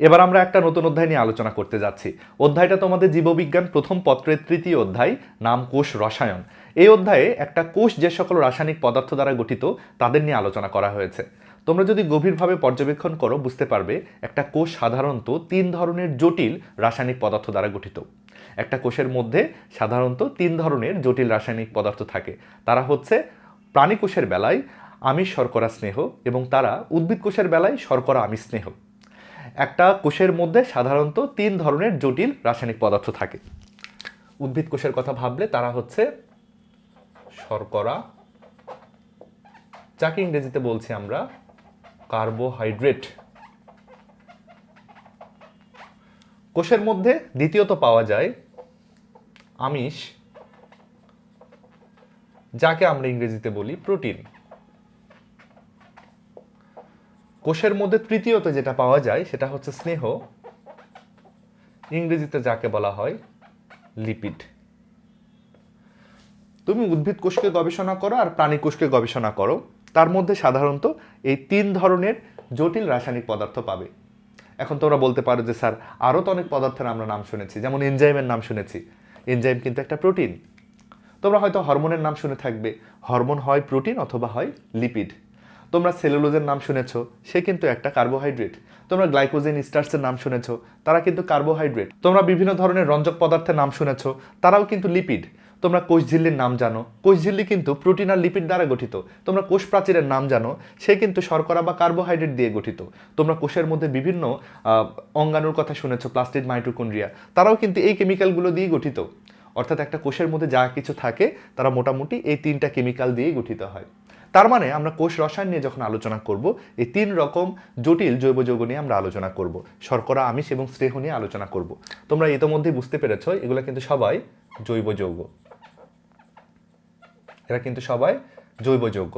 এবার আমরা একটা নতুন অধ্যায় নিয়ে আলোচনা করতে যাচ্ছি। অধ্যায়টা তোমাদের জীববিজ্ঞান প্রথম পত্রের তৃতীয় অধ্যায়, নাম কোষ রসায়ন। এই অধ্যায়ে একটা কোষ যে সকল রাসায়নিক পদার্থ দ্বারা গঠিত, তাদের নিয়ে আলোচনা করা হয়েছে। তোমরা যদি গভীরভাবে পর্যবেক্ষণ করো, বুঝতে পারবে একটা কোষ সাধারণত তিন ধরনের জটিল রাসায়নিক পদার্থ দ্বারা গঠিত। একটা কোষের মধ্যে সাধারণত তিন ধরনের জটিল রাসায়নিক পদার্থ থাকে। তারা হচ্ছে প্রাণী কোষের বেলায় আমিষ শর্করা স্নেহ এবং তারা উদ্ভিদ কোষের বেলায় শর্করা আমিষ স্নেহ। একটা কোষের মধ্যে সাধারণত তিন ধরনের জটিল রাসায়নিক পদার্থ থাকে। উদ্ভিদ কোষের কথা ভাবলে তারা হচ্ছে শর্করা, যাকে ইংরেজিতে বলছি আমরা কার্বোহাইড্রেট। কোষের মধ্যে দ্বিতীয়ত পাওয়া যায় আমিষ, যাকে আমরা ইংরেজিতে বলি প্রোটিন। কোষের মধ্যে তৃতীয়ত যেটা পাওয়া যায়, সেটা হচ্ছে স্নেহ। ইংরেজিতে যাকে বলা হয় লিপিড তুমি উদ্ভিদ কোষকে গবেষণা করো আর প্রাণী কোষকে গবেষণা করো। তার মধ্যে সাধারণত এই তিন ধরনের জটিল রাসায়নিক পদার্থ পাবে। এখন তোমরা বলতে পারো যে, স্যার, আরও তো অনেক পদার্থের আমরা নাম শুনেছি, যেমন এনজাইমের নাম শুনেছি। এনজাইম কিন্তু একটা প্রোটিন তোমরা হয়তো হরমোনের নাম শুনে থাকবে হরমোন হয় প্রোটিন অথবা হয় লিপিড তোমরা সেলুলোজের নাম শুনেছ, সে কিন্তু একটা কার্বোহাইড্রেট তোমরা গ্লাইকোজেন স্টার্সের নাম শুনেছো, তারা কিন্তু কার্বোহাইড্রেট তোমরা বিভিন্ন ধরনের রঞ্জক পদার্থের নাম শুনেছ, তারাও কিন্তু লিপিড তোমরা কোষ ঝিল্লির নাম জানো, কোষ ঝিল্লি কিন্তু প্রোটিন আর লিপিড দ্বারা গঠিত। তোমরা কোষ প্রাচীরের নাম জানো, সে কিন্তু শর্করা বা কার্বোহাইড্রেট দিয়ে গঠিত। তোমরা কোষের মধ্যে বিভিন্ন অঙ্গাণুর কথা শুনেছো প্লাস্টিড মাইটোকন্ড্রিয়া তারাও কিন্তু এই কেমিক্যালগুলো দিয়ে গঠিত। অর্থাৎ একটা কোষের মধ্যে যা কিছু থাকে, তারা মোটামুটি এই তিনটা কেমিক্যাল দিয়েই গঠিত হয়। তার মানে আমরা কোষ রসায়ন নিয়ে যখন আলোচনা করব, এই তিন রকম জটিল জৈব যৌগ নিয়ে আমরা আলোচনা করব। শর্করা, আমিষ এবং স্নেহ নিয়ে আলোচনা করব। তোমরা ইতোমধ্যেই বুঝতে পেরেছ, এগুলো কিন্তু সবাই জৈব যৌগ। এরা কিন্তু সবাই জৈব যৌগ।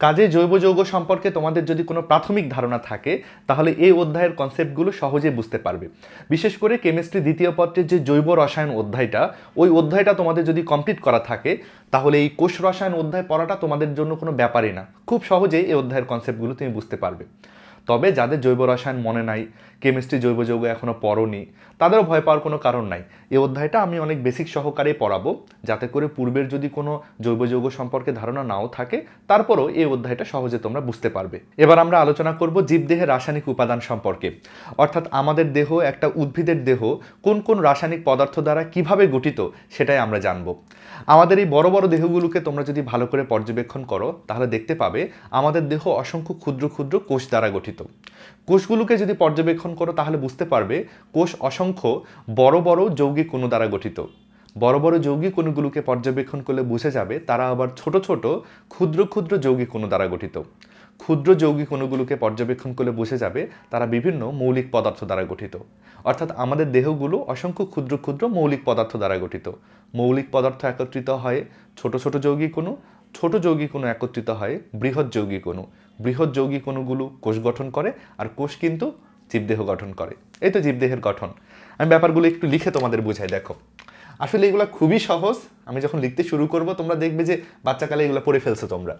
কাজে জৈব যৌগ সম্পর্কে তোমাদের যদি কোনো প্রাথমিক ধারণা থাকে, তাহলে এই অধ্যায়ের কনসেপ্টগুলো সহজে বুঝতে পারবে। বিশেষ করে কেমিস্ট্রি দ্বিতীয় পত্রের যে জৈব রসায়ন অধ্যায়টা, ওই অধ্যায়টা তোমাদের যদি কমপ্লিট করা থাকে, তাহলে এই কোষ রসায়ন অধ্যায় পড়াটা তোমাদের জন্য কোনো ব্যাপারই না। খুব সহজেই এই অধ্যায়ের কনসেপ্টগুলো তুমি বুঝতে পারবে। তবে যাদের জৈব রসায়ন মনে নাই কেমিস্ট্রি জৈব যৌগ এখনও পড়নি, তাদেরও ভয় পাওয়ার কোনো কারণ নাই। এই অধ্যায়টা আমি অনেক বেসিক সহকারে পড়াবো, যাতে করে পূর্বের যদি কোনো জৈব যৌগ সম্পর্কে ধারণা নাও থাকে, তারপরও এই অধ্যায়টা সহজে তোমরা বুঝতে পারবে। এবার আমরা আলোচনা করব জীবদেহের রাসায়নিক উপাদান সম্পর্কে। অর্থাৎ আমাদের দেহ, একটা উদ্ভিদের দেহ, কোন কোন রাসায়নিক পদার্থ দ্বারা কীভাবে গঠিত, সেটাই আমরা জানব। আমাদের এই বড় বড় দেহগুলোকে তোমরা যদি ভালো করে পর্যবেক্ষণ করো, তাহলে দেখতে পাবে আমাদের দেহ অসংখ্য ক্ষুদ্র ক্ষুদ্র কোষ দ্বারা গঠিত। কোষগুলোকে যদি পর্যবেক্ষণ করো, তাহলে বুঝতে পারবে কোষ অসংখ্য বড় বড় যৌগিক অণু দ্বারা গঠিত। বড় বড় যৌগিক অণুগুলোকে পর্যবেক্ষণ করলে বুঝে যাবে তারা আবার ছোট ছোট ক্ষুদ্র ক্ষুদ্র যৌগিক অণু দ্বারা গঠিত। ক্ষুদ্র যৌগিক অণুগুলোকে পর্যবেক্ষণ করলে বুঝে যাবে তারা বিভিন্ন মৌলিক পদার্থ দ্বারা গঠিত। অর্থাৎ আমাদের দেহগুলো অসংখ্য ক্ষুদ্র ক্ষুদ্র মৌলিক পদার্থ দ্বারা গঠিত। মৌলিক পদার্থ একত্রিত হয় ছোট ছোট যৌগিক অণু ছোট যৌগিক অণু একত্রিত হয় বৃহৎ যৌগিক অণু বৃহৎ যৌগিক অণুগুলো কোষ গঠন করে, আর কোষ কিন্তু জীবদেহ গঠন করে। এই তো জীবদেহের গঠন। আমি ব্যাপারগুলো একটু লিখে তোমাদের বুঝাই, দেখো। আসলে এগুলো খুবই সহজ। আমি যখন লিখতে শুরু করব, তোমরা দেখবে যে বাচ্চাকালে এগুলো পড়ে ফেলছো তোমরা।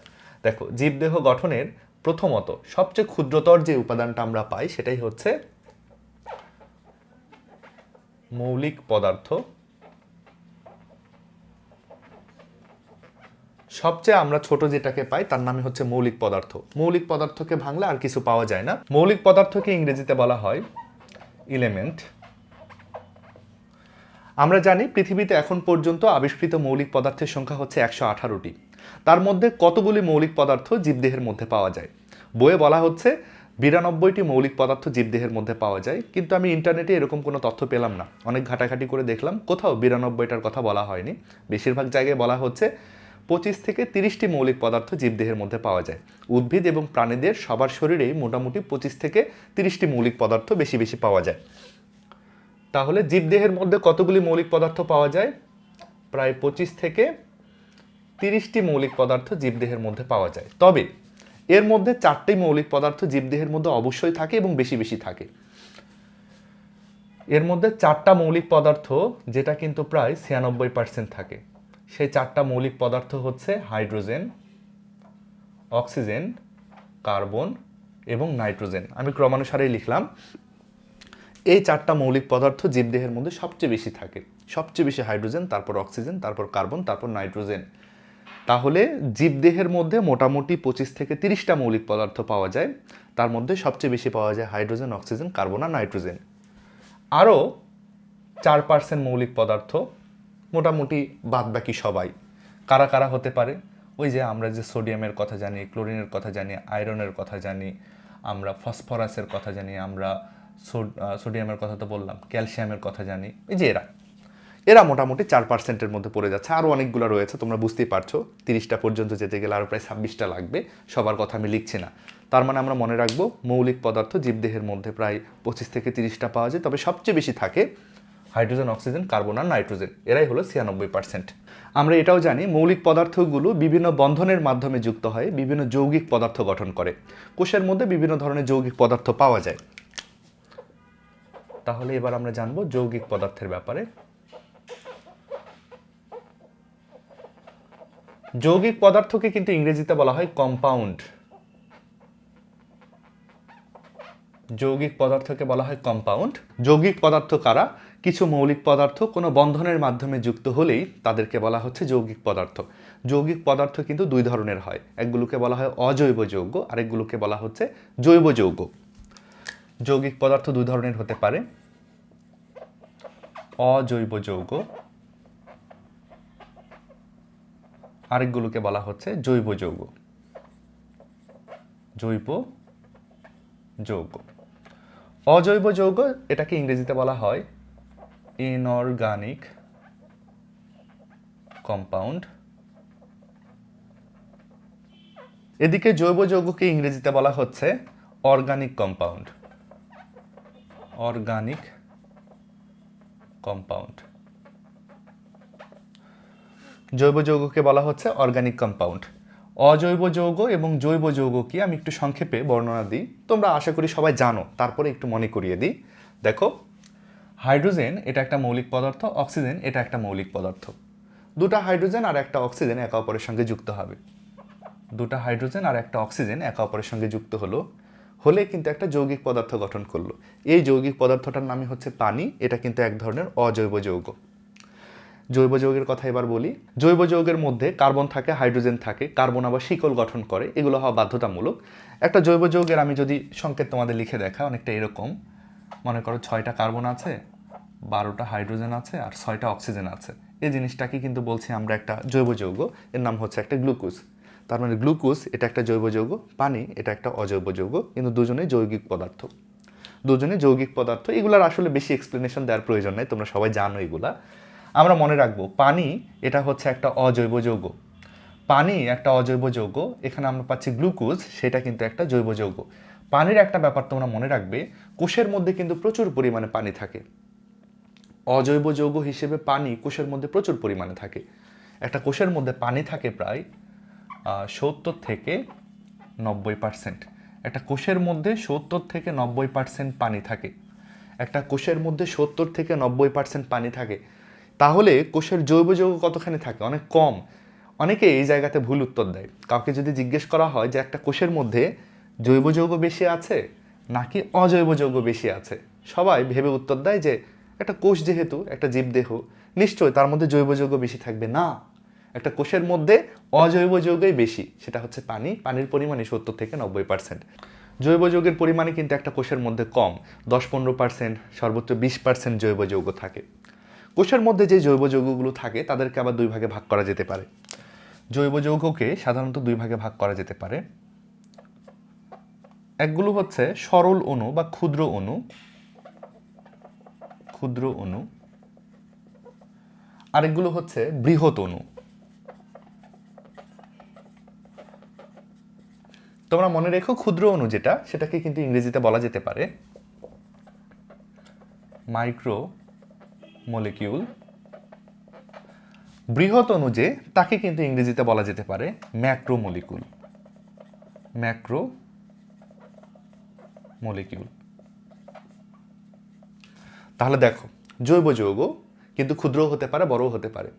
দেখো, জীবদেহ গঠনের প্রথমত সবচেয়ে ক্ষুদ্রতর যে উপাদানটা আমরা পাই, সেটাই হচ্ছে মৌলিক পদার্থ সবচেয়ে আমরা ছোট যেটাকে পাই, তার নামই হচ্ছে মৌলিক পদার্থ। মৌলিক পদার্থকে ভাঙলে আর কিছু পাওয়া যায় না। মৌলিক পদার্থকে ইংরেজিতে বলা হয় ইলেমেন্ট আমরা জানি পৃথিবীতে এখন পর্যন্ত আবিষ্কৃত মৌলিক পদার্থের সংখ্যা হচ্ছে একশো আঠারোটি। তার মধ্যে কতগুলি মৌলিক পদার্থ জীবদেহের মধ্যে পাওয়া যায়? বইয়ে বলা হচ্ছে বিরানব্বইটি মৌলিক পদার্থ জীবদেহের মধ্যে পাওয়া যায়, কিন্তু আমি ইন্টারনেটে এরকম কোনো তথ্য পেলাম না। অনেক ঘাটাঘাটি করে দেখলাম, কোথাও বিরানব্বইটার কথা বলা হয়নি। বেশিরভাগ জায়গায় বলা হচ্ছে পঁচিশ থেকে তিরিশটি মৌলিক পদার্থ জীবদেহের মধ্যে পাওয়া যায়। উদ্ভিদ এবং প্রাণীদের সবার শরীরেই মোটামুটি পঁচিশ থেকে তিরিশটি মৌলিক পদার্থ বেশি বেশি পাওয়া যায়। তাহলে জীবদেহের মধ্যে কতগুলি মৌলিক পদার্থ পাওয়া যায়? প্রায় পঁচিশ থেকে তিরিশটি মৌলিক পদার্থ জীবদেহের মধ্যে পাওয়া যায়। তবে এর মধ্যে চারটি মৌলিক পদার্থ জীবদেহের মধ্যে অবশ্যই থাকে এবং বেশি বেশি থাকে। এর মধ্যে চারটা মৌলিক পদার্থ, যেটা কিন্তু প্রায় ছিয়ানব্বই পার্সেন্ট থাকে। সেই চারটা মৌলিক পদার্থ হচ্ছে হাইড্রোজেন, অক্সিজেন, কার্বন এবং নাইট্রোজেন। আমি ক্রমানুসারেই লিখলাম। এই চারটা মৌলিক পদার্থ জীবদেহের মধ্যে সবচেয়ে বেশি থাকে। সবচেয়ে বেশি হাইড্রোজেন, তারপর অক্সিজেন, তারপর কার্বন, তারপর নাইট্রোজেন। তাহলে জীবদেহের মধ্যে মোটামুটি পঁচিশ থেকে তিরিশটা মৌলিক পদার্থ পাওয়া যায়। তার মধ্যে সবচেয়ে বেশি পাওয়া যায় হাইড্রোজেন, অক্সিজেন, কার্বন আর নাইট্রোজেন। আরও চার পার্সেন্ট মৌলিক পদার্থ মোটামুটি বাদবাকি সবাই। কারা কারা হতে পারে? ওই যে আমরা যে সোডিয়ামের কথা জানি, ক্লোরিনের কথা জানি, আয়রনের কথা জানি, আমরা ফসফরাসের কথা জানি, আমরা সোডিয়ামের কথা তো বললাম, ক্যালসিয়ামের কথা জানি, এই যে এরা। এরা মোটামুটি চার পার্সেন্টের মধ্যে পড়ে যাচ্ছে। আরও অনেকগুলো রয়েছে, তোমরা বুঝতেই পারছ। তিরিশটা পর্যন্ত যেতে গেলে আরও প্রায় ছাব্বিশটা লাগবে, সবার কথা আমি লিখছি না। তার মানে আমরা মনে রাখব, মৌলিক পদার্থ জীবদেহের মধ্যে প্রায় পঁচিশ থেকে তিরিশটা পাওয়া যায়, তবে সবচেয়ে বেশি থাকে হাইড্রোজেন, অক্সিজেন, কার্বন আর নাইট্রোজেন। এরাই হলো ছিয়ানব্বই পার্সেন্ট আমরা এটাও জানি, মৌলিক পদার্থগুলো বিভিন্ন বন্ধনের মাধ্যমে যুক্ত হয়ে, বিভিন্ন যৌগিক পদার্থ গঠন করে। কোষের মধ্যে বিভিন্ন ধরনের যৌগিক পদার্থ পাওয়া যায়। তাহলে এবার আমরা জানব যৌগিক পদার্থের ব্যাপারে। যৌগিক পদার্থকে কিন্তু ইংরেজিতে বলা হয় কম্পাউন্ড যৌগিক পদার্থকে বলা হয় কম্পাউন্ড যৌগিক পদার্থ কারা? কিছু মৌলিক পদার্থ কোনো বন্ধনের মাধ্যমে যুক্ত হলেই তাদেরকে বলা হচ্ছে যৌগিক পদার্থ। যৌগিক পদার্থ কিন্তু দুই ধরনের হয়। একগুলোকে বলা হয় অজৈব যৌগ, আরেকগুলোকে বলা হচ্ছে জৈব যৌগ। যৌগিক পদার্থ দুই ধরনের হতে পারে। অজৈব যৌগ, আরেকগুলোকে বলা হচ্ছে জৈব যৌগ। জৈব যৌগ। অজৈব যৌগ এটাকে ইংরেজিতে বলা হয় ইনঅর্গানিক কম্পাউন্ড এদিকে জৈব যৌগকে ইংরেজিতে বলা হচ্ছে অর্গানিক কম্পাউন্ড অর্গানিক কম্পাউন্ড জৈব যৌগকে বলা হচ্ছে অর্গানিক কম্পাউন্ড অজৈব যৌগ এবং জৈব যৌগ কি আমি একটু সংক্ষেপে বর্ণনা দিই। তোমরা আশা করি সবাই জানো, তারপরে একটু মনে করিয়ে দিই। দেখো হাইড্রোজেন, এটা একটা মৌলিক পদার্থ, অক্সিজেন, এটা একটা মৌলিক পদার্থ। দুটা হাইড্রোজেন আর একটা অক্সিজেন একে অপরের সঙ্গে যুক্ত হবে। দুটা হাইড্রোজেন আর একটা অক্সিজেন একে অপরের সঙ্গে যুক্ত হলো, হলে কিন্তু একটা যৌগিক পদার্থ গঠন করল। এই যৌগিক পদার্থটার নামই হচ্ছে পানি, এটা কিন্তু এক ধরনের অজৈব যৌগ। জৈব যৌগের কথা এবার বলি। জৈব যৌগের মধ্যে কার্বন থাকে, হাইড্রোজেন থাকে, কার্বন আবার শিকল গঠন করে, এগুলো হওয়া বাধ্যতামূলক। একটা জৈব যৌগের আমি যদি সংকেত তোমাদের লিখে দেখা, অনেকটা এরকম। মনে করো ছয়টা কার্বন আছে, বারোটা হাইড্রোজেন আছে আর ছয়টা অক্সিজেন আছে। এই জিনিসটাকে কিন্তু বলছি আমরা একটা জৈব যৌগ, এর নাম হচ্ছে একটা গ্লুকোজ। তার মানে গ্লুকোজ এটা একটা জৈব যৌগ, পানি এটা একটা অজৈব যৌগ, কিন্তু দুজনেই যৌগিক পদার্থ। দুজনে যৌগিক পদার্থ, এগুলার আসলে বেশি এক্সপ্লেনেশন দেওয়ার প্রয়োজন নেই, তোমরা সবাই জানো এগুলা। আমরা মনে রাখব, পানি এটা হচ্ছে একটা অজৈব যৌগ। পানি একটা অজৈব যৌগ, এখানে আমরা পাচ্ছি গ্লুকোজ, সেটা কিন্তু একটা জৈব যৌগ। পানির একটা ব্যাপার তোমরা মনে রাখবে, কোষের মধ্যে কিন্তু প্রচুর পরিমাণে পানি থাকে। অজৈব যৌগ হিসেবে পানি কোষের মধ্যে প্রচুর পরিমাণে থাকে। একটা কোষের মধ্যে পানি থাকে প্রায় সত্তর থেকে নব্বই পার্সেন্ট। একটা কোষের মধ্যে সত্তর থেকে নব্বই পার্সেন্ট পানি থাকে। একটা কোষের মধ্যে সত্তর থেকে নব্বই পার্সেন্ট পানি থাকে। তাহলে কোষের জৈব যৌগ কতখানি থাকে? অনেক কম। অনেকে এই জায়গাতে ভুল উত্তর দেয়। কাউকে যদি জিজ্ঞেস করা হয় যে একটা কোষের মধ্যে জৈব যৌগ বেশি আছে নাকি অজৈব যৌগ বেশি আছে? সবাই ভেবে উত্তর দেয় যে একটা কোষ যেহেতু, একটা জীবদেহ, নিশ্চয়ই তার মধ্যে জৈব যৌগ বেশি থাকবে। না, একটা কোষের মধ্যে অজৈব যৌগই বেশি। সেটা হচ্ছে পানি। পানির পরিমাণই সত্তর থেকে নব্বই পার্সেন্ট জৈব যৌগের পরিমাণে কিন্তু একটা কোষের মধ্যে কম। দশ পনেরো পার্সেন্ট সর্বোচ্চ বিশ পার্সেন্ট জৈব যৌগ থাকে। কোষের মধ্যে যে জৈব যৌগগুলো থাকে, তাদেরকে আবার দুই ভাগে ভাগ করা যেতে পারে। জৈব যৌগকে সাধারণত দুই ভাগে ভাগ করা যেতে পারে। একগুলো হচ্ছে সরল অণু বা ক্ষুদ্র অণু। ক্ষুদ্র অণু। আরেকগুলো হচ্ছে বৃহৎ অণু। তোমরা মনে রেখো ক্ষুদ্র অণু যেটা, সেটাকে কিন্তু ইংরেজিতে বলা যেতে পারে মাইক্রো মলিকিউল বৃহৎ অণু যে, তাকে কিন্তু ইংরেজিতে বলা যেতে পারে ম্যাক্রো মলিকুল ম্যাক্রো মলিকিউল। তাহলে দেখো, জৈব যৌগ কিন্তু ক্ষুদ্রও হতে পারে, বড়ও হতে পারে।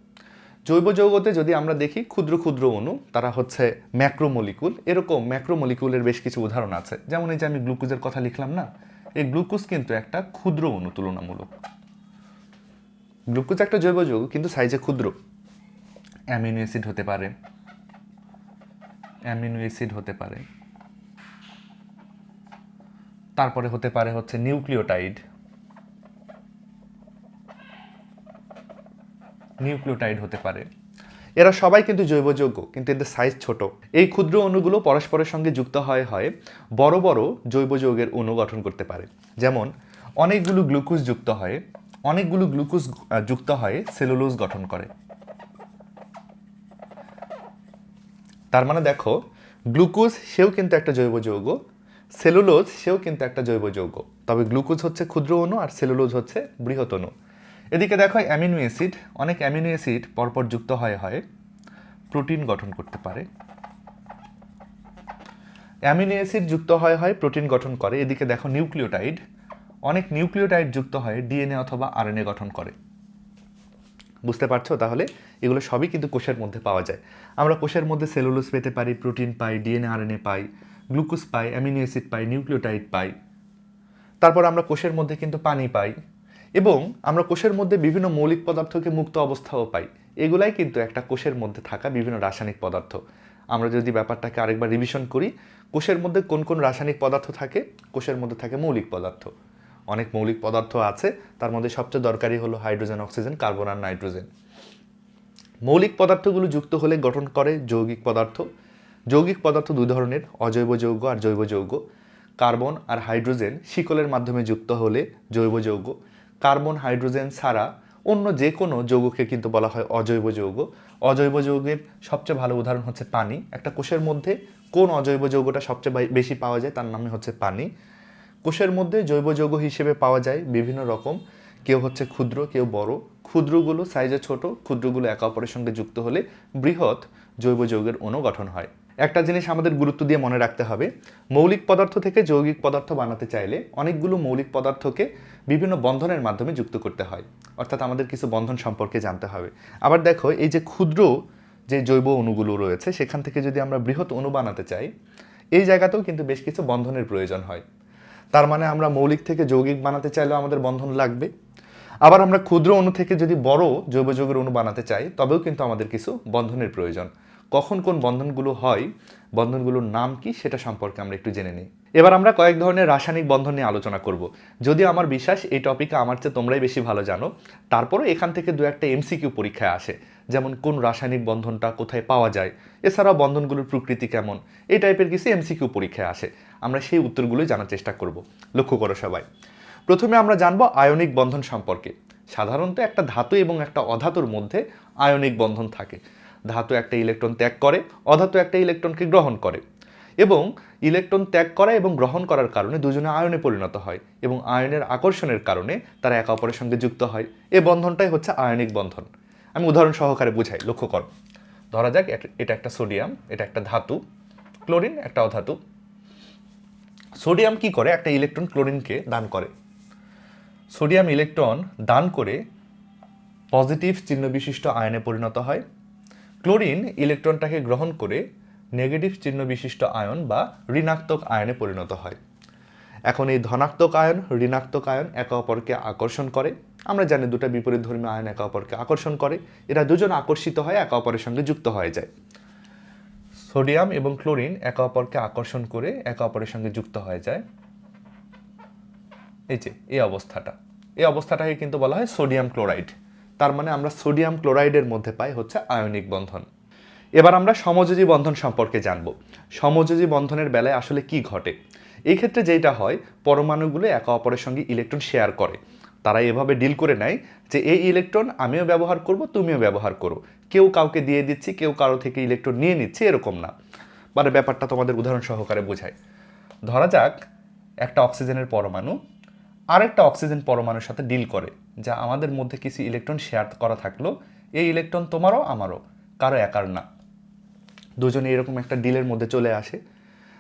জৈব যৌগতে যদি আমরা দেখি ক্ষুদ্র ক্ষুদ্র অণু, তারা হচ্ছে ম্যাক্রোমলিকুল এরকম ম্যাক্রোমলিকুলের বেশ কিছু উদাহরণ আছে। যেমন এই যে আমি গ্লুকোজের কথা লিখলাম না, এই গ্লুকোজ কিন্তু একটা ক্ষুদ্র অণু তুলনামূলক। গ্লুকোজ একটা জৈব যৌগ, কিন্তু সাইজে ক্ষুদ্র। অ্যামিনো অ্যাসিড হতে পারে। অ্যামিনো অ্যাসিড হতে পারে। তারপরে হতে পারে হচ্ছে নিউক্লিওটাইড। নিউক্লিওটাইড হতে পারে। এরা সবাই কিন্তু জৈব যৌগ কিন্তু এদের সাইজ ছোট। এই ক্ষুদ্র অণুগুলো পরস্পরের সঙ্গে যুক্ত হয় হয় বড় বড় জৈব যৌগের অণু গঠন করতে পারে। যেমন, অনেকগুলো গ্লুকোজ যুক্ত হয়, অনেকগুলো গ্লুকোজ যুক্ত হয়ে, সেলুলোজ গঠন করে। তার মানে দেখো, গ্লুকোজ সেও কিন্তু একটা জৈব যৌগ সেলুলোজ, সেও কিন্তু একটা জৈব যৌগ। তবে গ্লুকোজ হচ্ছে ক্ষুদ্র অণু আর সেলুলোজ হচ্ছে বৃহৎ অণু। এদিকে দেখো, অ্যামিনো অ্যাসিড, অনেক অ্যামিনো অ্যাসিড পরপর যুক্ত হয়ে, হয় প্রোটিন গঠন করতে পারে। অ্যামিনো অ্যাসিড যুক্ত হয় হয় প্রোটিন গঠন করে। এদিকে দেখো, নিউক্লিওটাইড, অনেক নিউক্লিওটাইড যুক্ত হয়, ডিএনএ অথবা আরএনএ গঠন করে। বুঝতে পারছ? তাহলে এগুলো সবই কিন্তু কোষের মধ্যে পাওয়া যায়। আমরা কোষের মধ্যে সেলুলোজ পেতে পারি, প্রোটিন পাই, ডিএনএ, আরএনএ পাই। গ্লুকোজ পাই, অ্যামিনো অ্যাসিড পাই, নিউক্লিওটাইড পাই। তারপর আমরা কোষের মধ্যে কিন্তু পানি পাই এবং আমরা কোষের মধ্যে বিভিন্ন মৌলিক পদার্থকে মুক্ত অবস্থাও পাই। এগুলাই কিন্তু একটা কোষের মধ্যে থাকা বিভিন্ন রাসায়নিক পদার্থ। আমরা যদি ব্যাপারটাকে আরেকবার রিভিশন করি, কোষের মধ্যে কোন কোন রাসায়নিক পদার্থ থাকে? কোষের মধ্যে থাকে মৌলিক পদার্থ। অনেক মৌলিক পদার্থ আছে, তার মধ্যে সবচেয়ে দরকারি হলো হাইড্রোজেন, অক্সিজেন, কার্বন আর নাইট্রোজেন। মৌলিক পদার্থগুলো যুক্ত হলে গঠন করে যৌগিক পদার্থ। যৌগিক পদার্থ দুই ধরনের, অজৈব যৌগ আর জৈব যৌগ। কার্বন আর হাইড্রোজেন শিকলের মাধ্যমে যুক্ত হলে জৈব যৌগ। কার্বন, হাইড্রোজেন ছাড়া অন্য যে কোনো যৌগকে কিন্তু বলা হয় অজৈব যৌগ। অজৈব যৌগের সবচেয়ে ভালো উদাহরণ হচ্ছে পানি। একটা কোষের মধ্যে কোন অজৈব যৌগটা সবচেয়ে বেশি পাওয়া যায় তার নামে হচ্ছে পানি। কোষের মধ্যে জৈব যৌগ হিসেবে পাওয়া যায় বিভিন্ন রকম। কেউ হচ্ছে ক্ষুদ্র, কেউ বড়। ক্ষুদ্রগুলো সাইজে ছোট, ক্ষুদ্রগুলো একে অপরের সঙ্গে যুক্ত হলে বৃহৎ জৈব যৌগের অণু গঠন হয়। একটা জিনিস আমাদের গুরুত্ব দিয়ে মনে রাখতে হবে, মৌলিক পদার্থ থেকে যৌগিক পদার্থ বানাতে চাইলে অনেকগুলো মৌলিক পদার্থকে বিভিন্ন বন্ধনের মাধ্যমে যুক্ত করতে হয়, অর্থাৎ আমাদের কিছু বন্ধন সম্পর্কে জানতে হবে। আবার দেখো, এই যে ক্ষুদ্র যে জৈব অণুগুলো রয়েছে, সেখান থেকে যদি আমরা বৃহৎ অণু বানাতে চাই, এই জায়গাতেও কিন্তু বেশ কিছু বন্ধনের প্রয়োজন হয়। তার মানে আমরা মৌলিক থেকে যৌগিক বানাতে চাইলেও আমাদের বন্ধন লাগবে। আবার আমরা ক্ষুদ্র অণু থেকে যদি বড় জৈব যৌগের অণু বানাতে চাই, তবেও কিন্তু আমাদের কিছু বন্ধনের প্রয়োজন। কখন কোন বন্ধনগুলো হয়, বন্ধনগুলোর নাম কি সেটা সম্পর্কে আমরা একটু জেনে নিই। এবার আমরা কয়েক ধরনের রাসায়নিক বন্ধন নিয়ে আলোচনা করব। যদিও আমার বিশ্বাস এই টপিকে আমার চেয়ে তোমরাই বেশি ভালো জানো, তারপরেও এখান থেকে দু একটা এমসিকিউ পরীক্ষায় আসে, যেমন কোন রাসায়নিক বন্ধনটা কোথায় পাওয়া যায়, এছাড়াও বন্ধনগুলোর প্রকৃতি কেমন, এই টাইপের কিছু এমসিকিউ পরীক্ষায় আসে। আমরা সেই উত্তরগুলোই জানার চেষ্টা করব। লক্ষ্য করো সবাই। প্রথমে আমরা জানব আয়নিক বন্ধন সম্পর্কে। সাধারণত একটা ধাতু এবং একটা অধাতুর মধ্যে আয়নিক বন্ধন থাকে। ধাতু একটা ইলেকট্রন ত্যাগ করে, অধাতু একটা ইলেকট্রনকে গ্রহণ করে। এবং ইলেকট্রন ত্যাগ করা এবং গ্রহণ করার কারণে দুজনে আয়নে পরিণত হয় এবং আয়নের আকর্ষণের কারণে তারা একে অপরের সঙ্গে যুক্ত হয়। এই বন্ধনটাই হচ্ছে আয়নিক বন্ধন। আমি উদাহরণ সহকারে বুঝাই, লক্ষ্য করো। ধরা যাক এটা একটা সোডিয়াম, এটা একটা ধাতু, ক্লোরিন একটা অধাতু। সোডিয়াম কি করে? একটা ইলেকট্রন ক্লোরিনকে দান করে। সোডিয়াম ইলেকট্রন দান করে পজিটিভ চিহ্ন বিশিষ্ট আয়নে পরিণত হয়। ক্লোরিন ইলেকট্রনটাকে গ্রহণ করে নেগেটিভ চিহ্ন বিশিষ্ট আয়ন বা ঋণাত্মক আয়নে পরিণত হয়। এখন এই ধনাত্মক আয়ন, ঋণাত্মক আয়ন একে অপরকে আকর্ষণ করে। আমরা জানি দুটো বিপরীত ধর্মী আয়ন একে অপরকে আকর্ষণ করে। এরা দুজন আকর্ষিত হয় একে অপরের সঙ্গে যুক্ত হয়ে যায়। সোডিয়াম এবং ক্লোরিন একে অপরকে আকর্ষণ করে একে অপরের সঙ্গে যুক্ত হয়ে যায়। এই যে, এই অবস্থাটা। এই অবস্থাটাকে কিন্তু বলা হয় সোডিয়াম ক্লোরাইড। তার মানে আমরা সোডিয়াম ক্লোরাইডের মধ্যে পাই হচ্ছে আয়নিক বন্ধন। এবার আমরা সমযোজী বন্ধন সম্পর্কে জানব। সমযোজী বন্ধনের বেলায় আসলে কি ঘটে? এই ক্ষেত্রে যেটা হয়, পরমাণুগুলো একে অপরের সঙ্গে ইলেকট্রন শেয়ার করে। তারা এভাবে ডিল করে নেয় যে, এই ইলেকট্রন আমিও ব্যবহার করব, তুমিও ব্যবহার করো। কেউ কাউকে দিয়ে দিচ্ছি, কেউ কারও থেকে ইলেকট্রন নিয়ে নিচ্ছে, এরকম না। মানে ব্যাপারটা তোমাদের উদাহরণ সহকারে বোঝায়। ধরা যাক, একটা অক্সিজেনের পরমাণু আরেকটা অক্সিজেন পরমাণুর সাথে ডিল করে, যা আমাদের মধ্যে কিছু ইলেকট্রন শেয়ার করা থাকল। এই ইলেকট্রন তোমারও, আমারও, কারও একার না। দুজনে এরকম একটা ডিলের মধ্যে চলে আসে।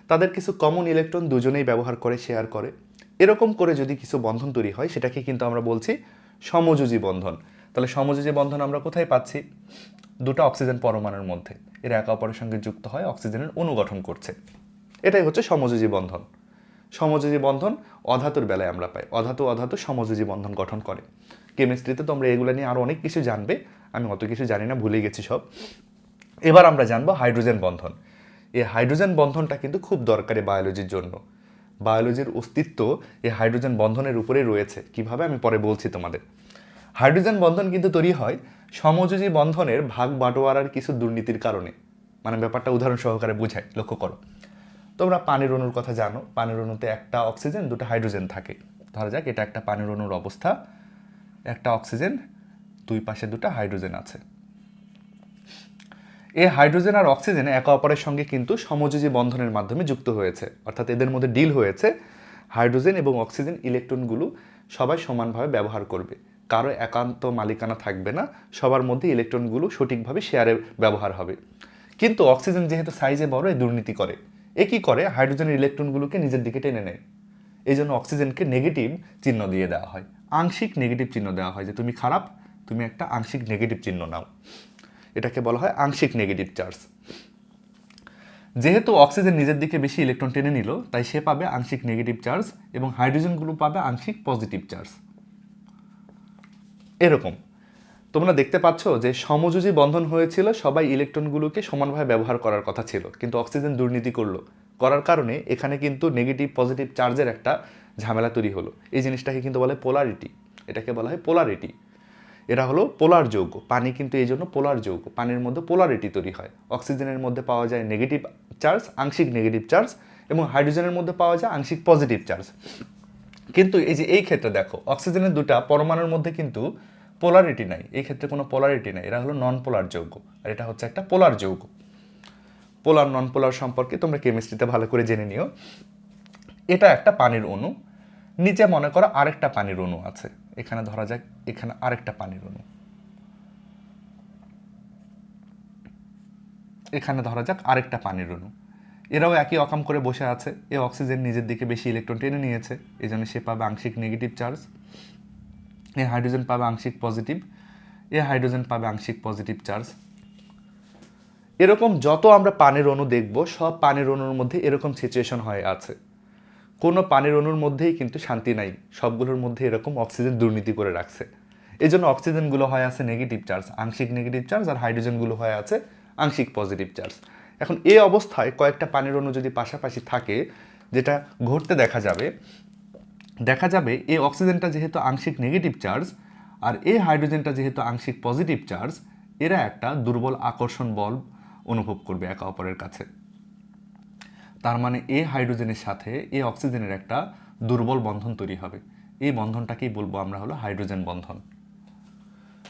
তাদের কিছু কমন ইলেকট্রন দুজনেই ব্যবহার করে, শেয়ার করে। এরকম করে যদি কিছু বন্ধন তৈরি হয়, সেটাকে কিন্তু আমরা বলছি সমযোজী বন্ধন। তাহলে সমযোজী বন্ধন আমরা কোথায় পাচ্ছি? দুটো অক্সিজেন পরমাণুর মধ্যে। এরা একে অপরের সঙ্গে যুক্ত হয়, অক্সিজেনের অনুগঠন করছে। এটাই হচ্ছে সমযোজী বন্ধন। সমযোজী বন্ধন অধাতুর বেলায় আমরা পাই। অধাতু অধাতু সমযোজী বন্ধন গঠন করে। কেমিস্ট্রিতে তোমরা এগুলো নিয়ে আরও অনেক কিছু জানবে। আমি অত কিছু জানি না, ভুলে গেছি সব। এবার আমরা জানব হাইড্রোজেন বন্ধন। এই হাইড্রোজেন বন্ধনটা কিন্তু খুব দরকারি বায়োলজির জন্য। বায়োলজির অস্তিত্ব এই হাইড্রোজেন বন্ধনের উপরেই রয়েছে। কীভাবে আমি পরে বলছি তোমাদের। হাইড্রোজেন বন্ধন কিন্তু তৈরি হয় সমযোজী বন্ধনের ভাগ বাটোয়ারার কিছু দুর্নীতির কারণে। মানে ব্যাপারটা উদাহরণ সহকারে বুঝায় লক্ষ্য করো। তোমরা পানির অণুর কথা জানো। পানির অণুতে একটা অক্সিজেন, দুটো হাইড্রোজেন থাকে। ধরা যাক, এটা একটা পানির অণুর অবস্থা। একটা অক্সিজেন, দুই পাশে দুটো হাইড্রোজেন আছে। এই হাইড্রোজেন আর অক্সিজেন একে অপরের সঙ্গে কিন্তু সমযোজী বন্ধনের মাধ্যমে যুক্ত হয়েছে। অর্থাৎ এদের মধ্যে ডিল হয়েছে। হাইড্রোজেন এবং অক্সিজেন ইলেকট্রনগুলো সবাই সমানভাবে ব্যবহার করবে। কারও একান্ত মালিকানা থাকবে না। সবার মধ্যে ইলেকট্রনগুলো সঠিকভাবে শেয়ারে ব্যবহার হবে। কিন্তু অক্সিজেন যেহেতু সাইজে বড় এই দুর্নীতি করে। এ কী করে? হাইড্রোজেনের ইলেকট্রনগুলোকে নিজের দিকে টেনে নেয়। এই জন্য অক্সিজেনকে নেগেটিভ চিহ্ন দিয়ে দেওয়া হয়। আংশিক নেগেটিভ চিহ্ন দেওয়া হয় যে, তুমি খারাপ, তুমি একটা আংশিক নেগেটিভ চিহ্ন নাও। এটাকে বলা হয় আংশিক নেগেটিভ চার্জ যেহেতু অক্সিজেন নিজের দিকে বেশি ইলেকট্রন টেনে নিল, তাই সে পাবে আংশিক নেগেটিভ চার্জ এবং হাইড্রোজেনগুলো পাবে আংশিক পজিটিভ চার্জ এরকম। তোমরা দেখতে পাচ্ছ যে সমযোজী বন্ধন হয়েছিল, সবাই ইলেকট্রনগুলোকে সমানভাবে ব্যবহার করার কথা ছিল, কিন্তু অক্সিজেন দুর্নীতি করল। করার কারণে এখানে কিন্তু নেগেটিভ পজিটিভ চার্জের একটা ঝামেলা তৈরি হলো। এই জিনিসটাকে কিন্তু বলে পোলারিটি এটাকে বলা হয় পোলারিটি এরা হলো পোলার যৌগ, পানি কিন্তু এই জন্য পোলার যৌগ, পানির মধ্যে পোলারিটি তৈরি হয়। অক্সিজেনের মধ্যে পাওয়া যায় নেগেটিভ চার্জ আংশিক নেগেটিভ চার্জ এবং হাইড্রোজেনের মধ্যে পাওয়া যায় আংশিক পজিটিভ চার্জ কিন্তু এই যে এই ক্ষেত্রে দেখো, অক্সিজেনের দুটা পরমাণুর মধ্যে কিন্তু পোলারিটি নাই। এই ক্ষেত্রে কোনো পোলারিটি নাই। এরা হলো নন পোলার যৌগ। আর এটা হচ্ছে একটা পোলার যৌগ। পোলার নন পোলার সম্পর্কে তোমরা কেমিস্ট্রিতে ভালো করে জেনে নিও। এটা একটা পানির অণু। নিচে মনে করো আরেকটা পানির অণু আছে। এখানে ধরা যাক, এখানে আরেকটা পানির অণু। এখানে ধরা যাক আরেকটা পানির অণু। এরাও একই অকাম করে বসে আছে। এ অক্সিজেন নিজের দিকে বেশি ইলেকট্রন টেনে নিয়েছে। এই জন্য সে পাবে আংশিক নেগেটিভ চার্জ এ হাইড্রোজেন পাবে আংশিক পজিটিভ এ হাইড্রোজেন পাবে আংশিক পজিটিভ চার্জ। এরকম যত আমরা পানির অণু দেখব, সব পানির অণুর মধ্যে এরকম সিচুয়েশন হয়ে আছে। কোনো পানির অণুর মধ্যেই কিন্তু শান্তি নাই, সবগুলোর মধ্যে এরকম অক্সিজেন দুর্নীতি করে রাখছে। এই জন্য অক্সিজেনগুলো হয়ে আছে নেগেটিভ চার্জ আংশিক নেগেটিভ চার্জ আর হাইড্রোজেনগুলো হয়ে আছে আংশিক পজিটিভ চার্জ এখন এই অবস্থায় কয়েকটা পানির অণু যদি পাশাপাশি থাকে, যেটা ঘটতে দেখা যাবে দেখা যাবে এই অক্সিজেনটা যেহেতু আংশিক নেগেটিভ চার্জ আর এই হাইড্রোজেনটা যেহেতু আংশিক পজিটিভ চার্জ এরা একটা দুর্বল আকর্ষণ বল অনুভব করবে একে অপরের কাছে। তার মানে এ হাইড্রোজেনের সাথে এ অক্সিজেনের একটা দুর্বল বন্ধন তৈরি হবে। এই বন্ধনটাকেই বলব আমরা হলো হাইড্রোজেন বন্ধন।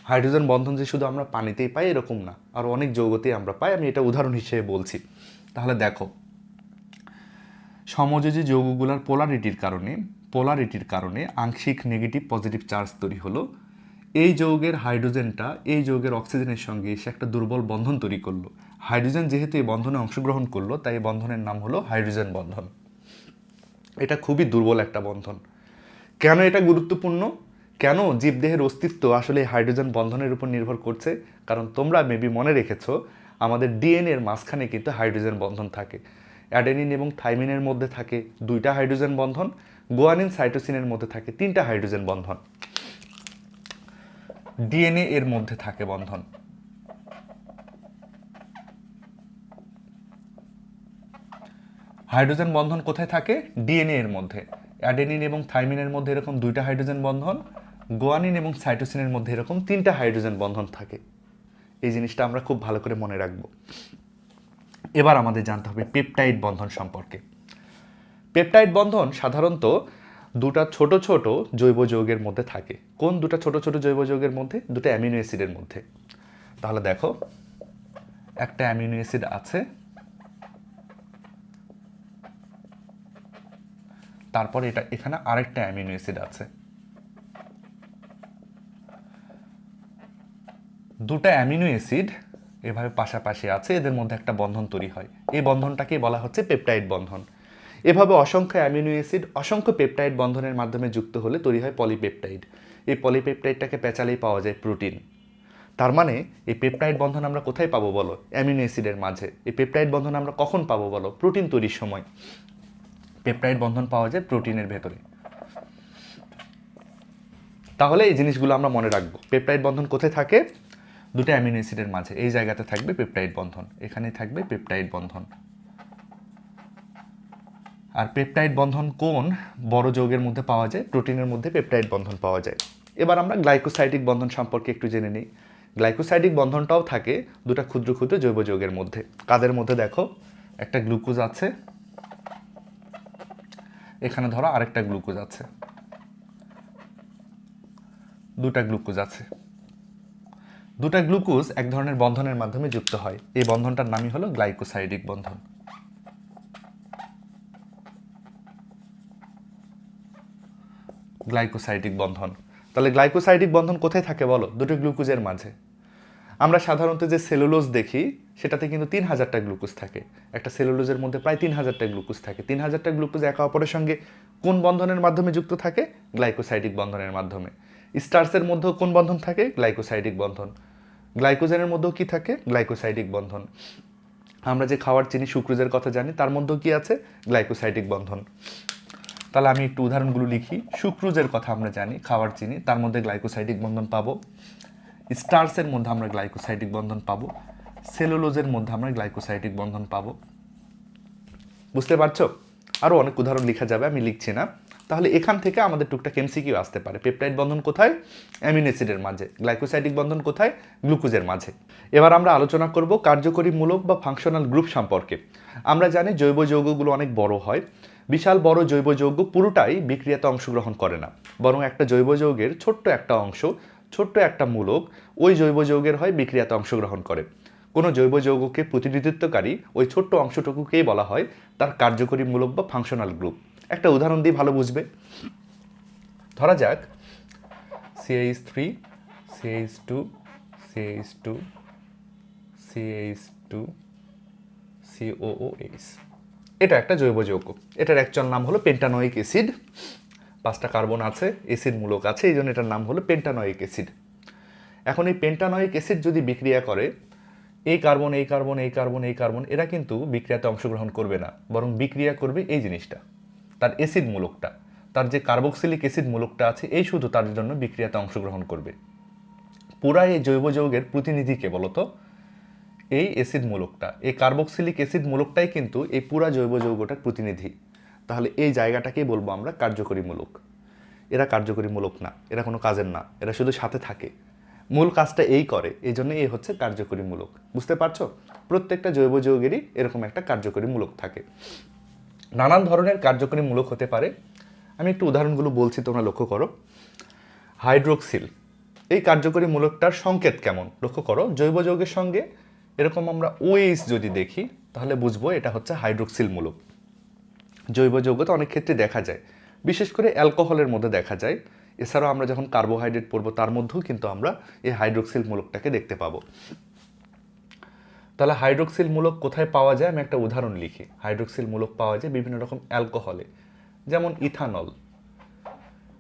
হাইড্রোজেন বন্ধন যে শুধু আমরা পানিতেই পাই এরকম না, আর অনেক যৌগতেই আমরা পাই। আমি এটা উদাহরণ হিসেবে বলছি। তাহলে দেখো, সমযোজী যৌগগুলোর পোলারিটির কারণে পোলারিটির কারণে আংশিক নেগেটিভ পজিটিভ চার্জ তৈরি হলো। এই যৌগের হাইড্রোজেনটা এই যৌগের অক্সিজেনের সঙ্গে এসে একটা দুর্বল বন্ধন তৈরি করল। হাইড্রোজেন যেহেতু এই বন্ধনে অংশগ্রহণ করল, তাই এই বন্ধনের নাম হলো হাইড্রোজেন বন্ধন। এটা খুবই দুর্বল একটা বন্ধন। কেন এটা গুরুত্বপূর্ণ? কেন জীবদেহের অস্তিত্ব আসলে হাইড্রোজেন বন্ধনের উপর নির্ভর করছে? কারণ তোমরা মেবি মনে রেখেছো, আমাদের ডিএনএর মাঝখানে কিন্তু হাইড্রোজেন বন্ধন থাকে। অ্যাডেনিন এবং থাইমিনের মধ্যে থাকে দুইটা হাইড্রোজেন বন্ধন। গোয়ানিন সাইটোসিনের মধ্যে থাকে তিনটা হাইড্রোজেন বন্ধন। ডিএনএ এর মধ্যে থাকে বন্ধন। হাইড্রোজেন বন্ধন কোথায় থাকে? ডিএনএ এর মধ্যে। অ্যাডেনিন এবং থাইমিনের মধ্যে এরকম দুইটা হাইড্রোজেন বন্ধন, গোয়ানিন এবং সাইটোসিনের মধ্যে এরকম তিনটা হাইড্রোজেন বন্ধন থাকে। এই জিনিসটা আমরা খুব ভালো করে মনে রাখব। এবার আমাদের জানতে হবে পেপটাইড বন্ধন সম্পর্কে। পেপটাইড বন্ধন সাধারণত দুটা ছোট ছোট জৈব যৌগের মধ্যে থাকে। কোন দুটা ছোট ছোট জৈব যৌগের মধ্যে? দুটো অ্যামিনো অ্যাসিডের মধ্যে। তাহলে দেখো, একটা অ্যামিনো অ্যাসিড আছে। তারপর এটা, এখানে আরেকটা অ্যামিনো অ্যাসিড আছে। দুটা অ্যামিনো অ্যাসিড এভাবে পাশাপাশি আছে, এদের মধ্যে একটা বন্ধন তৈরি হয়। এই বন্ধনটাকেই বলা হচ্ছে পেপটাইড বন্ধন। এভাবে অসংখ্য অ্যামিনো অ্যাসিড, অসংখ্য পেপটাইড বন্ধনের মাধ্যমে যুক্ত হলে তৈরি হয় পলিপেপটাইড। এই পলিপেপটাইডটাকে পেঁচালেই পাওয়া যায় প্রোটিন। তার মানে এই পেপটাইড বন্ধন আমরা কোথায় পাবো বলো? অ্যামিনো অ্যাসিডের মাঝে। এই পেপটাইড বন্ধন আমরা কখন পাবো বলো? প্রোটিন তৈরির সময়। পেপটাইড বন্ধন পাওয়া যায় প্রোটিনের ভেতরে। তাহলে এই জিনিসগুলো আমরা মনে রাখব। পেপটাইড বন্ধন কোথায় থাকে? দুটো অ্যামিনো অ্যাসিডের মাঝে। এই জায়গাতে থাকবে পেপটাইড বন্ধন। এখানে থাকবে পেপটাইড বন্ধন। আর পেপটাইড বন্ধন কোন বড় যৌগের মধ্যে পাওয়া যায়? প্রোটিনের মধ্যে পেপটাইড বন্ধন পাওয়া যায়। এবার আমরা গ্লাইকোসাইডিক বন্ধন সম্পর্কে একটু জেনে নিই। গ্লাইকোসাইডিক বন্ধনটাও থাকে দুটো ক্ষুদ্র ক্ষুদ্র জৈব যৌগের মধ্যে। কাদের মধ্যে দেখো? একটা গ্লুকোজ আছে। এখানে ধরো আরেকটা গ্লুকোজ আছে। দুটা গ্লুকোজ আছে। দুটা গ্লুকোজ এক ধরনের বন্ধনের মাধ্যমে যুক্ত হয়। এই বন্ধনটার নামই হলো গ্লাইকোসাইডিক বন্ধন। গ্লাইকোসাইডিক বন্ধন। তাহলে গ্লাইকোসাইডিক বন্ধন কোথায় থাকে বলো? দুটো গ্লুকোজের মাঝে। আমরা সাধারণত যে সেলুলোজ দেখি, সেটাতে কিন্তু তিন হাজারটা গ্লুকোজ থাকে। একটা সেলুলোজের মধ্যে প্রায় তিন হাজারটা গ্লুকোজ থাকে। তিন হাজারটা গ্লুকোজ একে অপরের সঙ্গে কোন বন্ধনের মাধ্যমে যুক্ত থাকে? গ্লাইকোসাইডিক বন্ধনের মাধ্যমে। স্টার্সের মধ্যেও কোন বন্ধন থাকে? গ্লাইকোসাইডিক বন্ধন। গ্লাইকোজেনের মধ্যেও কি থাকে? গ্লাইকোসাইডিক বন্ধন। আমরা যে খাওয়ার চিনি, সুক্রোজের কথা জানি, তার মধ্যেও কি আছে? গ্লাইকোসাইডিক বন্ধন। তাহলে আমি একটু উদাহরণগুলো লিখি। সুক্রোজের কথা আমরা জানি, খাবার চিনি, তার মধ্যে গ্লাইকোসাইডিক বন্ধন পাবো। স্টার্সের মধ্যে আমরা গ্লাইকোসাইডিক বন্ধন পাবো। সেলুলোজের মধ্যে আমরা গ্লাইকোসাইডিক বন্ধন পাবো। বুঝতে পারছ? আরও অনেক উদাহরণ লেখা যাবে, আমি লিখছি না। তাহলে এখান থেকে আমাদের টুকটাক এমসিকিউ আসতে পারে। পেপটাইড বন্ধন কোথায়? অ্যামিনো অ্যাসিডের মাঝে। গ্লাইকোসাইডিক বন্ধন কোথায়? গ্লুকোজের মাঝে। এবার আমরা আলোচনা করব কার্যকরী মূলক বা ফাংশনাল গ্রুপ সম্পর্কে। আমরা জানি জৈব যৌগগুলো অনেক বড় হয়। বিশাল বড় জৈব যৌগ পুরোটাই বিক্রিয়াতে অংশগ্রহণ করে না। বরং একটা জৈব যৌগের ছোট্ট একটা অংশ, ছোট্ট একটা মূলক ওই জৈব যৌগের হয় বিক্রিয়াতে অংশগ্রহণ করে। কোনো জৈব যৌগকে প্রতিনিধিত্বকারী ওই ছোট্ট অংশটুকুকেই বলা হয় তার কার্যকরী মূলক বা ফাংশনাল গ্রুপ একটা উদাহরণ দিয়ে ভালো বুঝবে। ধরা যাক CH three CH two CH two CH two COOH এটা একটা জৈব যৌগ। এটার অ্যাকচুয়াল নাম হলো পেন্টানোয়িক অ্যাসিড। পাঁচটা কার্বন আছে অ্যাসিড মূলক আছে, এই জন্য এটার নাম হলো পেন্টানোয়িক অ্যাসিড। এখন এই পেন্টানোয়িক অ্যাসিড যদি বিক্রিয়া করে, এই কার্বন এই কার্বন এই কার্বন এই কার্বন, এরা কিন্তু বিক্রিয়াতে অংশগ্রহণ করবে না, বরং বিক্রিয়া করবে এই জিনিসটা, তার অ্যাসিড মূলকটা তার যে কার্বক্সিলিক অ্যাসিড মূলকটা আছে, এই শুধু তার জন্য বিক্রিয়াতে অংশগ্রহণ করবে। পুরা এই জৈব যৌগের প্রতিনিধি কে বলতো? এই অ্যাসিড মূলকটা, এই কার্বক্সিলিক অ্যাসিড মূলকটাই কিন্তু এই পুরা জৈব যৌগটার প্রতিনিধি। তাহলে এই জায়গাটাকেই বলব আমরা কার্যকরী মূলক। এরা কার্যকরী মূলক না, এরা কোনো কাজের না, এরা শুধু সাথে থাকে। মূল কাজটা এই করে, এই জন্য এই হচ্ছে কার্যকরী মূলক। বুঝতে পারছ? প্রত্যেকটা জৈব যৌগেরই এরকম একটা কার্যকরী মূলক থাকে। নানান ধরনের কার্যকরী মূলক হতে পারে। আমি একটু উদাহরণগুলো বলছি, তোমরা লক্ষ্য করো। হাইড্রোক্সিল, এই কার্যকরী মূলকটার সংকেত কেমন? লক্ষ্য করো, জৈব যৌগের সঙ্গে এরকম আমরা ওএইচ যদি দেখি, তাহলে বুঝব এটা হচ্ছে হাইড্রোক্সিল মূলক জৈব যৌগতে অনেক ক্ষেত্রে দেখা যায়। বিশেষ করে অ্যালকোহলের মধ্যে দেখা যায়। এছাড়াও আমরা যখন কার্বোহাইড্রেট পড়ব, তার মধ্যেও কিন্তু আমরা এই হাইড্রোক্সিল মূলকটাকে দেখতে পাবো। তাহলে হাইড্রোক্সিল মূলক কোথায় পাওয়া যায়? আমি একটা উদাহরণ লিখি। হাইড্রোক্সিল মূলক পাওয়া যায় বিভিন্ন রকম অ্যালকোহলে। যেমন ইথানল।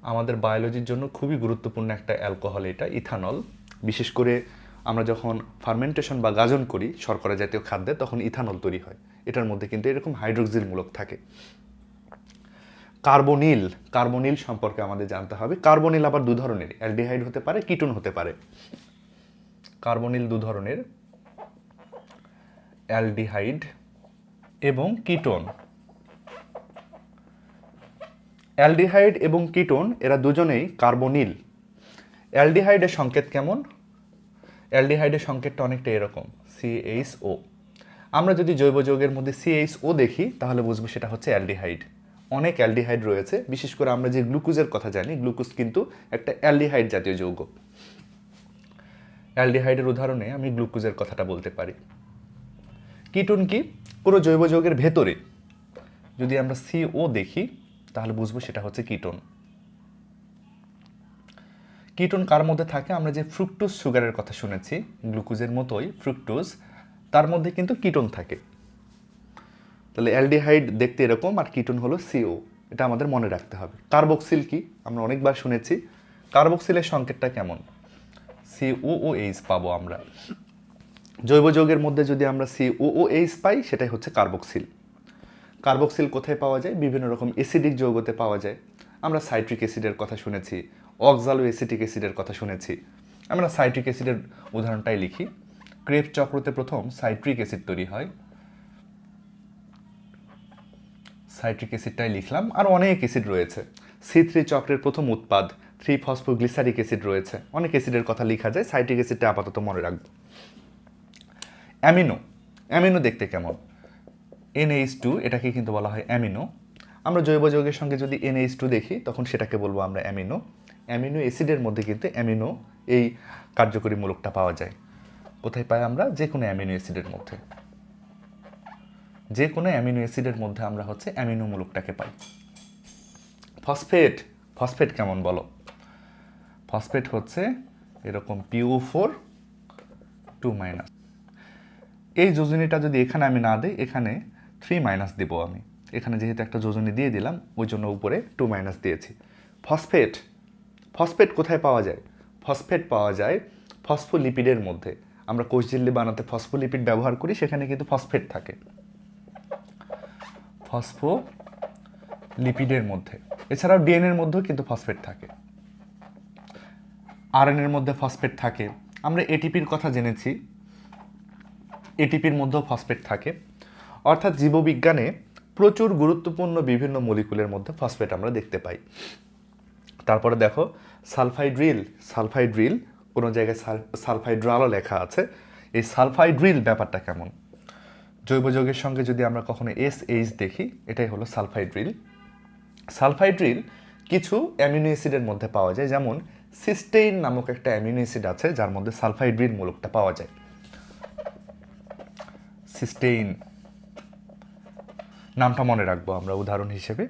আমাদের বায়োলজির জন্য খুবই গুরুত্বপূর্ণ একটা অ্যালকোহল এটা, ইথানল। বিশেষ করে আমরা যখন ফার্মেন্টেশন বা গাজন করি শর্করা জাতীয় খাদ্যে, তখন ইথানল তৈরি হয়। এটার মধ্যে কিন্তু এরকম হাইড্রোক্সিল মূলক থাকে। কার্বনিল কার্বনিল সম্পর্কে আমাদের জানতে হবে। কার্বনিল আবার দু ধরনের, অ্যালডিহাইড হতে পারে, কিটোন হতে পারে। কার্বনিল দু ধরনের, অ্যালডিহাইড এবং কিটোন। অ্যালডিহাইড এবং কিটোন, এরা দুজনেই কার্বনিল অ্যালডিহাইডের সংকেত কেমন? অ্যালডিহাইডের সংকেতটা অনেকটা এরকম সিএইচও আমরা যদি জৈব যৌগের মধ্যে সিএইচও দেখি, তাহলে বুঝব সেটা হচ্ছে অ্যালডিহাইড। অনেক অ্যালডিহাইড রয়েছে, বিশেষ করে আমরা যে গ্লুকোজের কথা জানি, গ্লুকোজ কিন্তু একটা অ্যালডিহাইড জাতীয় যৌগ। অ্যালডিহাইডের উদাহরণে আমি গ্লুকোজের কথাটা বলতে পারি। কিটোন কি? পুরো জৈব যৌগের ভেতরে। যদি আমরা সিও দেখি, তাহলে বুঝব সেটা হচ্ছে কিটোন। কিটোন কার মধ্যে থাকে? আমরা যে ফ্রুক্টোজ সুগারের কথা শুনেছি, গ্লুকোজের মতোই ফ্রুক্টোজ, তার মধ্যে কিন্তু কিটোন থাকে। তাহলে অ্যালডিহাইড দেখতে এরকম আর কিটোন হলো সিও এটা আমাদের মনে রাখতে হবে। কার্বক্সিল কি? আমরা অনেকবার শুনেছি। কার্বক্সিলের সংকেতটা কেমন? সিও এইচ পাবো আমরা। জৈব যৌগের মধ্যে যদি আমরা সিও এইচ পাই, সেটাই হচ্ছে কার্বক্সিল। কার্বক্সিল কোথায় পাওয়া যায়? বিভিন্ন রকম অ্যাসিডিক যৌগতে পাওয়া যায়। আমরা সাইট্রিক অ্যাসিডের কথা শুনেছি। অক্সালো এসিটিক অ্যাসিডের কথা শুনেছি। আমরা সাইট্রিক অ্যাসিডের উদাহরণটাই লিখি। ক্রেপ চক্রতে প্রথম সাইট্রিক অ্যাসিড তৈরি হয়। সাইট্রিক অ্যাসিডটাই লিখলাম। আর অনেক অ্যাসিড রয়েছে। সি থ্রি চক্রের প্রথম উৎপাদ থ্রি ফসফোগ্লিসারিক অ্যাসিড রয়েছে। অনেক অ্যাসিডের কথা লেখা যায়। সাইট্রিক অ্যাসিডটা আপাতত মনে রাখব। অ্যামিনো। অ্যামিনো দেখতে কেমন? এনএইচ টু, এটাকে কিন্তু বলা হয় অ্যামিনো। আমরা জৈব যৌগের সঙ্গে যদি এনএইচ টু দেখি, তখন সেটাকে বলব আমরা অ্যামিনো। অ্যামিনো অ্যাসিডের মধ্যে কিন্তু অ্যামিনো এই কার্যকরী মূলকটা পাওয়া যায়। কোথায় পাই আমরা? যে কোনো অ্যামিনো অ্যাসিডের মধ্যে। যে কোনো অ্যামিনো অ্যাসিডের মধ্যে আমরা হচ্ছে অ্যামিনো মূলকটাকে পাই। ফসফেট ফসফেট কেমন বলো? ফসফেট হচ্ছে এরকম পিও ফোর টু মাইনাস এই যোজনীটা যদি এখানে আমি না দিই, এখানে থ্রি মাইনাস দিব আমি। এখানে যেহেতু একটা যোজনী দিয়ে দিলাম, ওই জন্য উপরে টু মাইনাস দিয়েছি। ফসফেট ফসফেট কোথায় পাওয়া যায়? ফসফেট পাওয়া যায় ফসফোলিপিডের মধ্যে। আমরা কোষঝিল্লি বানাতে ফসফোলিপিড ব্যবহার করি, সেখানে কিন্তু ফসফেট থাকে। ফসফো লিপিডের মধ্যে। এছাড়াও ডিএনএর মধ্যেও কিন্তু ফসফেট থাকে। আরএনএর মধ্যে ফসফেট থাকে। আমরা এটিপির কথা জেনেছি। এটিপির মধ্যেও ফসফেট থাকে। অর্থাৎ জীববিজ্ঞানে প্রচুর গুরুত্বপূর্ণ বিভিন্ন মলিকুলের মধ্যে ফসফেট আমরা দেখতে পাই। তারপরে দেখো সালফাইড্রিল সালফাইড্রিল কোনো জায়গায় সালফাইড্রালও লেখা আছে। এই সালফাইড্রিল ব্যাপারটা কেমন? জৈব যৌগের সঙ্গে যদি আমরা কখনো এস এইচ দেখি, এটাই হলো সালফাইড্রিল সালফাইড্রিল কিছু অ্যামিনো অ্যাসিডের মধ্যে পাওয়া যায়, যেমন সিস্টেইন নামক একটা অ্যামিনো অ্যাসিড আছে, যার মধ্যে সালফাইড্রিল মূলকটা পাওয়া যায়। সিস্টেইন। নামটা মনে রাখব আমরা, উদাহরণ হিসেবে।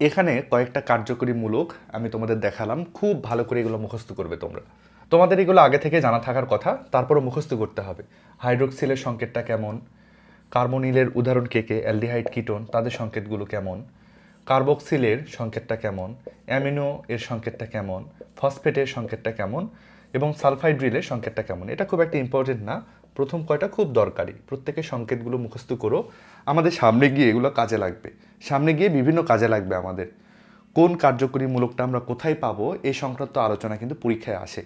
এখানে কয়েকটা কার্যকরী মূলক আমি তোমাদের দেখালাম। খুব ভালো করে এগুলো মুখস্থ করবে তোমরা। তোমাদের এগুলো আগে থেকে জানা থাকার কথা, তারপরও মুখস্থ করতে হবে। হাইড্রোক্সিলের সংকেতটা কেমন? কার্বনিলের উদাহরণ কে কে? অ্যালডিহাইড, কিটোন, তাদের সংকেতগুলো কেমন? কার্বক্সিলের সংকেতটা কেমন? অ্যামিনো এর সংকেতটা কেমন? ফসফেটের সংকেতটা কেমন? এবং সালফাইড্রিলের সংকেতটা কেমন? এটা খুব একটা ইম্পর্টেন্ট না। প্রথম কয়টা খুব দরকারি। প্রত্যেকের সংকেতগুলো মুখস্থ করো। আমাদের সামনে গিয়ে এগুলো কাজে লাগবে। সামনে গিয়ে বিভিন্ন কাজে লাগবে আমাদের। কোন কার্যকরী মূলকটা আমরা কোথায় পাবো এই সংক্রান্ত আলোচনা কিন্তু পরীক্ষায় আসে।